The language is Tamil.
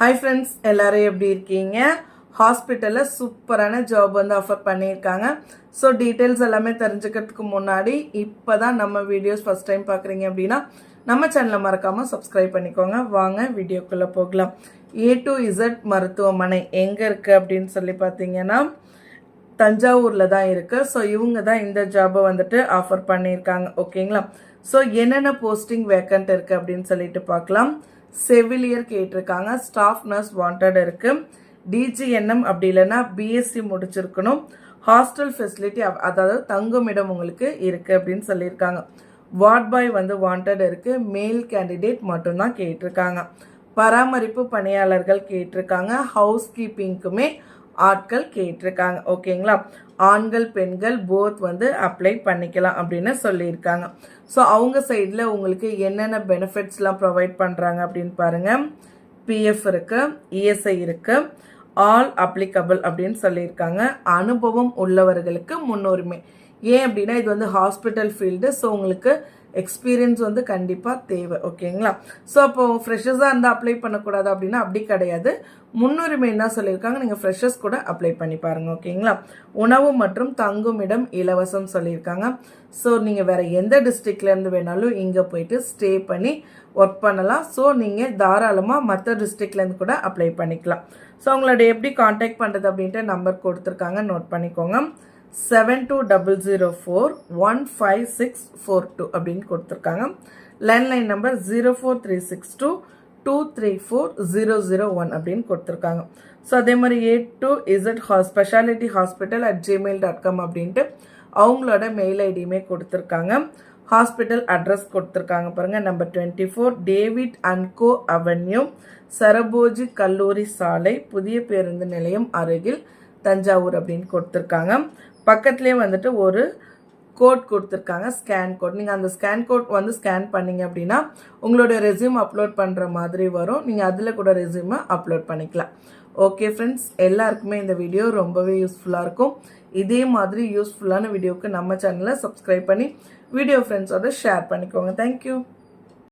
ஹாய் ஃப்ரெண்ட்ஸ் எல்லோரும் எப்படி இருக்கீங்க? ஹாஸ்பிட்டலில் சூப்பரான ஜாப் வந்து ஆஃபர் பண்ணியிருக்காங்க. ஸோ டீட்டெயில்ஸ் எல்லாமே தெரிஞ்சுக்கிறதுக்கு முன்னாடி இப்போ தான் நம்ம வீடியோஸ் ஃபஸ்ட் டைம் பார்க்குறீங்க அப்படின்னா நம்ம சேனலை மறக்காமல் சப்ஸ்கிரைப் பண்ணிக்கோங்க. வாங்க வீடியோக்குள்ளே போகலாம். ஏ டு இசட் மருத்துவமனை எங்கே இருக்குது அப்படின்னு சொல்லி பார்த்தீங்கன்னா தஞ்சாவூரில் தான் இருக்குது ஸோ இவங்க தான் இந்த ஜாபை வந்துட்டு ஆஃபர் பண்ணியிருக்காங்க. ஓகேங்களா ஸோ என்னென்ன போஸ்டிங் வேக்கண்ட் இருக்குது அப்படின்னு சொல்லிட்டு பார்க்கலாம். செவிலியர் கேட்டிருக்காங்க. ஸ்டாஃப் நர்ஸ் வாண்டட் இருக்குது டிஜிஎன்எம் அப்படி இல்லைன்னா பிஎஸ்சி முடிச்சிருக்கணும். ஹாஸ்டல் ஃபெசிலிட்டி அதாவது தங்குமிடம் உங்களுக்கு இருக்குது அப்படின்னு சொல்லியிருக்காங்க. வார்ட் பாய் வந்து வாண்டட் இருக்குது மேல் கேண்டிடேட் மட்டும்தான் கேட்டிருக்காங்க. பராமரிப்பு பணியாளர்கள் கேட்டிருக்காங்க. ஹவுஸ் கீப்பிங்க்குமே ஆட்கள் கேட்டிருக்காங்க. ஓகேங்களா? ஆண்கள் பெண்கள் போத் வந்து அப்ளை பண்ணிக்கலாம் அப்படின்னு சொல்லியிருக்காங்க. ஸோ அவங்க சைடில் உங்களுக்கு என்னென்ன பெனிஃபிட்ஸ்லாம் ப்ரொவைட் பண்ணுறாங்க அப்படின்னு பாருங்கள் பிஎஃப் இருக்குது இஎஸ்ஐ இருக்குது ஆல் அப்ளிகபிள் அப்படின்னு சொல்லியிருக்காங்க. அனுபவம் உள்ளவர்களுக்கு முன்னுரிமை. ஏன் அப்படின்னா இது வந்து ஹாஸ்பிட்டல் ஃபீல்டு ஸோ உங்களுக்கு எக்ஸ்பீரியன்ஸ் வந்து கண்டிப்பாக தேவை ஓகேங்களா ஸோ அப்போ ஃப்ரெஷர்ஸாக இருந்தால் அப்ளை பண்ணக்கூடாது அப்படின்னா அப்படி கிடையாது. முன்னுரிமை என்ன சொல்லியிருக்காங்க? நீங்கள் ஃப்ரெஷர்ஸ் கூட அப்ளை பண்ணி பாருங்கள் ஓகேங்களா உணவு மற்றும் தங்குமிடம் இலவசம் சொல்லியிருக்காங்க. ஸோ நீங்கள் வேறு எந்த டிஸ்ட்ரிக்ட்லேருந்து வேணாலும் இங்கே போயிட்டு ஸ்டே பண்ணி ஒர்க் பண்ணலாம். ஸோ நீங்கள் தாராளமாக மற்ற டிஸ்ட்ரிக்ட்லேருந்து கூட அப்ளை பண்ணிக்கலாம். ஸோ உங்களோட எப்படி காண்டாக்ட் பண்ணுறது அப்படின்ட்டு நம்பர் கொடுத்துருக்காங்க நோட் பண்ணிக்கோங்க. Seven two double zero four one five six four two அப்படின்னு கொடுத்துருக்காங்க. Landline number zero four three six two two three four zero zero one அப்படின்னு கொடுத்துருக்காங்க. ஸோ அதே மாதிரி ஏ டு இசட் ஹா specialty hospital at gmail dot com அப்படின்ட்டு அவங்களோட மெயில் ஐடியுமே கொடுத்துருக்காங்க. ஹாஸ்பிட்டல் அட்ரஸ் கொடுத்துருக்காங்க பாருங்கள் நம்பர் டுவெண்ட்டி ஃபோர் டேவிட் அன்கோ அவென்யூ சரபோஜி கல்லூரி சாலை புதிய பேருந்து நிலையம் அருகில் தஞ்சாவூர் அப்படின்னு கொடுத்துருக்காங்க. பக்கத்துலேயே வந்துட்டு ஒரு கோட் கொடுத்துருக்காங்க ஸ்கேன் கோட் நீங்கள் அந்த ஸ்கேன் கோட் வந்து ஸ்கேன் பண்ணீங்க அப்படின்னா உங்களோட ரெஸ்யூம் அப்லோட் பண்ணுற மாதிரி வரும். நீங்கள் அதில் கூட ரெஸ்யூமை அப்லோட் பண்ணிக்கலாம். ஓகே ஃப்ரெண்ட்ஸ் எல்லாருக்குமே இந்த வீடியோ ரொம்பவே யூஸ்ஃபுல்லாக இருக்கும். இதே மாதிரி யூஸ்ஃபுல்லான வீடியோவுக்கு நம்ம சேனலை சப்ஸ்கிரைப் பண்ணி வீடியோ ஃப்ரெண்ட்ஸோட ஷேர் பண்ணிக்கோங்க. தேங்க்யூ